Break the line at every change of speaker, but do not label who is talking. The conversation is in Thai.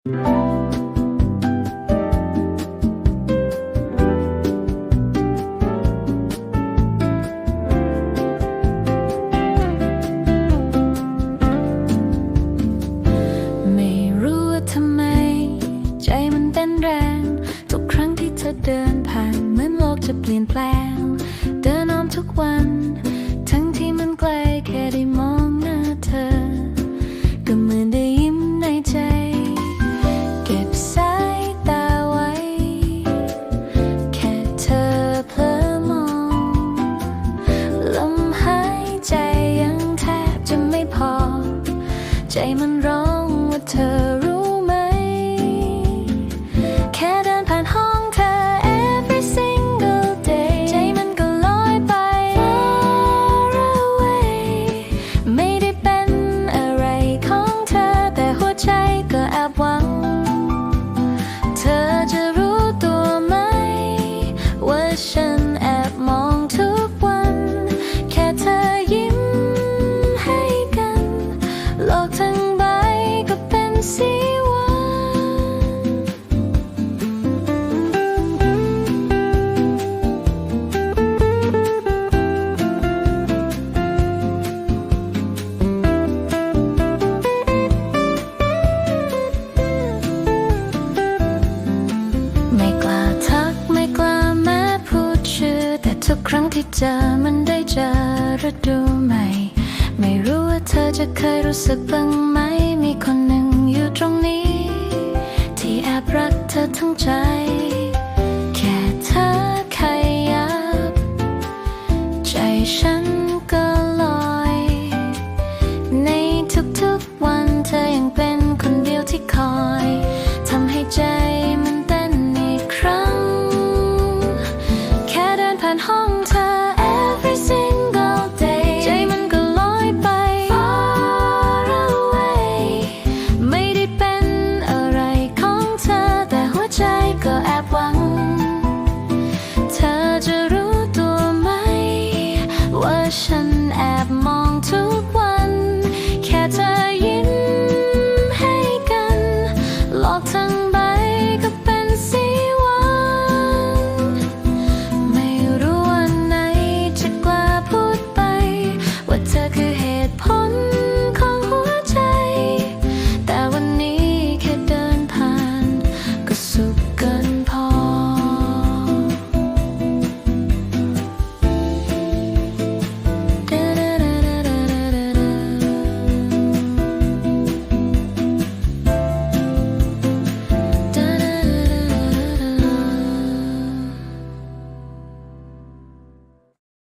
ไม่รู้ว่าทำไม ใจมันเต้นแรง ทุกครั้งที่เธอเดินผ่าน เหมือนโลกจะเปลี่ยนแปลง ใจมันร้องว่าเธอรู้ไหม แค่เดินผ่านห้องเธอ every single day ใจมันก็ลอยไป far away ไม่ได้เป็นอะไรของเธอ แต่หัวใจก็แอบหวัง เธอจะรู้ตัวไหมว่าฉัน ทุกครั้งที่เจอมันได้เจอฤดูใหม่ ไม่รู้ว่าเธอจะเคยรู้สึกบ้างไหม มีคนหนึ่งอยู่ตรงนี้ ที่แอบรักเธอทั้งใจ แค่เธอขยับ ใจฉัน 深